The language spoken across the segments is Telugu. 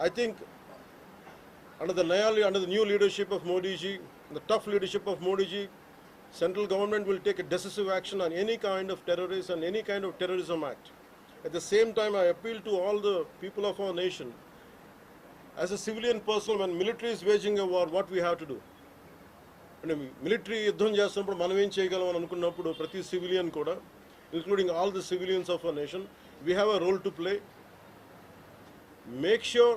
I think under the Naya, under the new leadership of Modi ji, the tough leadership of Modi ji, central government will take a decisive action on any kind of terrorist and any kind of terrorism act. At the same time, I appeal to all the people of our nation. As a civilian person, when military is waging a war, what we have to do? అంటే మిలిటరీ యుద్ధం చేస్తున్నప్పుడు మనం ఏం చేయగలం అని అనుకున్నప్పుడు ప్రతి సివిలియన్ కూడా including all the civilians of a nation we have a role to play make sure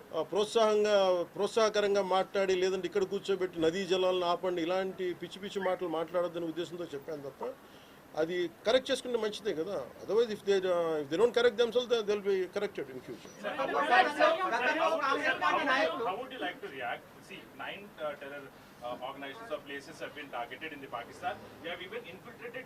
ప్రోత్సాహంగా ప్రోత్సాహకరంగా మాట్లాడి లేదంటే ఇక్కడ కూర్చోబెట్టి నదీ జలాలను ఆపండి ఇలాంటి పిచ్చి పిచ్చి మాటలు మాట్లాడొద్దని ఉద్దేశంతో చెప్పాను తప్ప అది కరెక్ట్ చేసుకుంటే మంచిదే కదా otherwise if they if they don't correct themselves they will be corrected in future How would you like to react? See, nine uh, terror uh, organizations or places have been targeted in the Pakistan. They have even infiltrated